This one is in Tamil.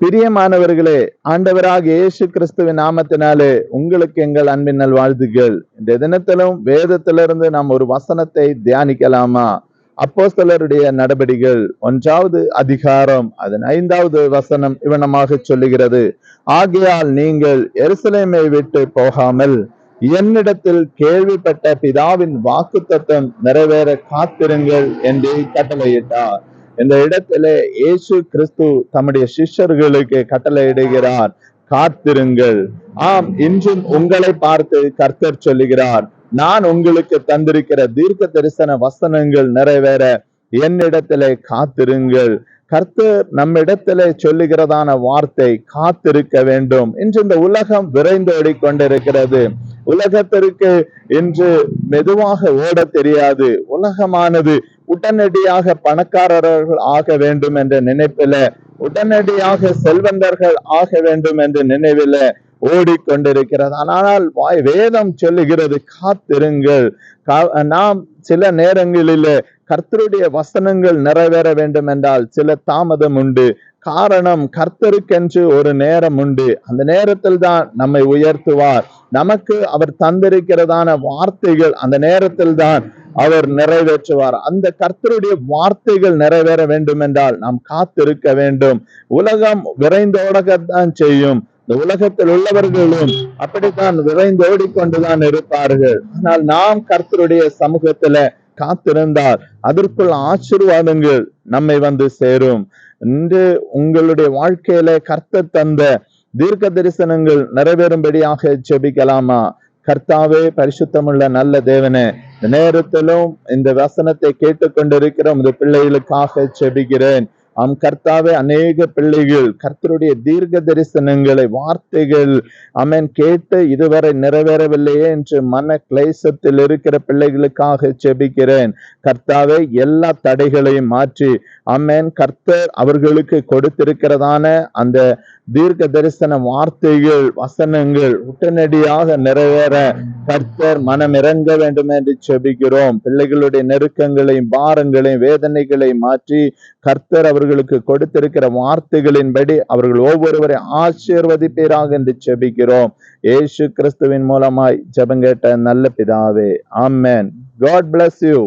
பிரியமானவர்களே ஆண்டவராக இயேசு கிறிஸ்துவின் நாமத்தினாலே உங்களுக்கு எங்கள் அன்பின் நல்வாழ்த்துகள் இந்த தினத்திலும் வேதத்திலிருந்து நாம் ஒரு வசனத்தை தியானிக்கலாமா? அப்போஸ்தலருடைய நடபடிகள் ஒன்றாவது அதிகாரம் அதன் ஐந்தாவது வசனம் இவனமாக சொல்லுகிறது. ஆகையால் நீங்கள் எருசலேமை விட்டு போகாமல் என்னிடத்தில் கேள்விப்பட்ட பிதாவின் வாக்குத்தத்தம் நிறைவேற காத்திருங்கள் என்று கட்டளையிட்டார். இந்த இடத்திலே இயேசு கிறிஸ்து தம்முடைய சிஷ்யர்களுக்கு கட்டளையிடுகிறார் காத்திருங்கள். ஆம் இன்றும் உங்களை பார்த்து கர்த்தர் சொல்லுகிறார். நான் உங்களுக்கு தந்திருக்கிற தீர்க்க தரிசன வசனங்கள் நிறைவேற. என்னிடத்திலே காத்திருங்கள். கர்த்தர் நம்மிடத்திலே சொல்லுகிறதான வார்த்தை காத்திருக்க வேண்டும். இன்று இந்த உலகம் விரைந்தோடி கொண்டிருக்கிறது. உலகத்திற்கு இன்று மெதுவாக ஓட தெரியாது. உலகமானது உடனடியாக பணக்காரர்கள் ஆக வேண்டும் என்ற நினைப்பில உடனடியாக செல்வந்தர்கள் ஆக வேண்டும் என்ற நினைவில ஓடிக்கொண்டிருக்கிறது. ஆனால் வாய் வேதம் சொல்லுகிறது காத்திருங்கள். கா- நாம் சில நேரங்களிலே கர்த்தருடைய வசனங்கள் நிறைவேற வேண்டும் என்றால் சில தாமதம் உண்டு. காரணம் கர்த்தருக்கென்று ஒரு நேரம் உண்டு. அந்த நேரத்தில் தான் நம்மை உயர்த்துவார். நமக்கு அவர் தந்திருக்கிறதான வார்த்தைகள் அந்த நேரத்தில் தான் அவர் நிறைவேற்றுவார். அந்த கர்த்தருடைய வார்த்தைகள் நிறைவேற வேண்டும் என்றால் நாம் காத்திருக்க வேண்டும். உலகம் விரைந்தோடத்தான் செய்யும். இந்த உலகத்தில் உள்ளவர்களும் அப்படித்தான் விரைந்து ஓடிக்கொண்டுதான் இருப்பார்கள். ஆனால் நாம் கர்த்தருடைய சமூகத்துல காத்திருந்தால் அதற்குள் ஆசீர்வாதங்கள் நம்மை வந்து சேரும். இன்று உங்களுடைய வாழ்க்கையில கர்த்தர் தந்த தீர்க்க தரிசனங்கள் நிறைவேறும்படியாக ஜெபிக்கலாமா? கர்த்தாவே பரிசுத்தமுள்ள நல்ல தேவனே இந்த நேரத்திலும் இந்த வசனத்தை கேட்டுக்கொண்டிருக்கிற இந்த பிள்ளைகளுக்காக செபிக்கிறேன். ஆம் கர்த்தாவே அநேக பிள்ளைகள் கர்த்தருடைய தீர்க்க தரிசனங்களை வார்த்தைகள் அமேன் கேட்டு இதுவரை நிறைவேறவில்லையே என்று மன கிளேசத்தில் இருக்கிற பிள்ளைகளுக்காக செபிக்கிறேன் கர்த்தாவே எல்லா தடைகளையும் மாற்றி அமேன் கர்த்தர் அவர்களுக்கு கொடுத்திருக்கிறதான அந்த தீர்க்க தரிசன வார்த்தைகள் வசனங்கள் உடனடியாக நிறைவேற கர்த்தர் மனம் இறங்க வேண்டும் என்று செபிக்கிறோம். பிள்ளைகளுடைய நெருக்கங்களையும் பாரங்களையும் வேதனைகளையும் மாற்றி கர்த்தர் அவர்களுக்கு கொடுத்திருக்கிற வார்த்தைகளின்படி அவர்கள் ஒவ்வொருவரை ஆசீர்வதிப்பீராக என்று செபிக்கிறோம். ஏசு கிறிஸ்துவின் மூலமாய் ஜெபங்கேட்ட நல்ல பிதாவே. ஆமென் காட் பிளஸ் யூ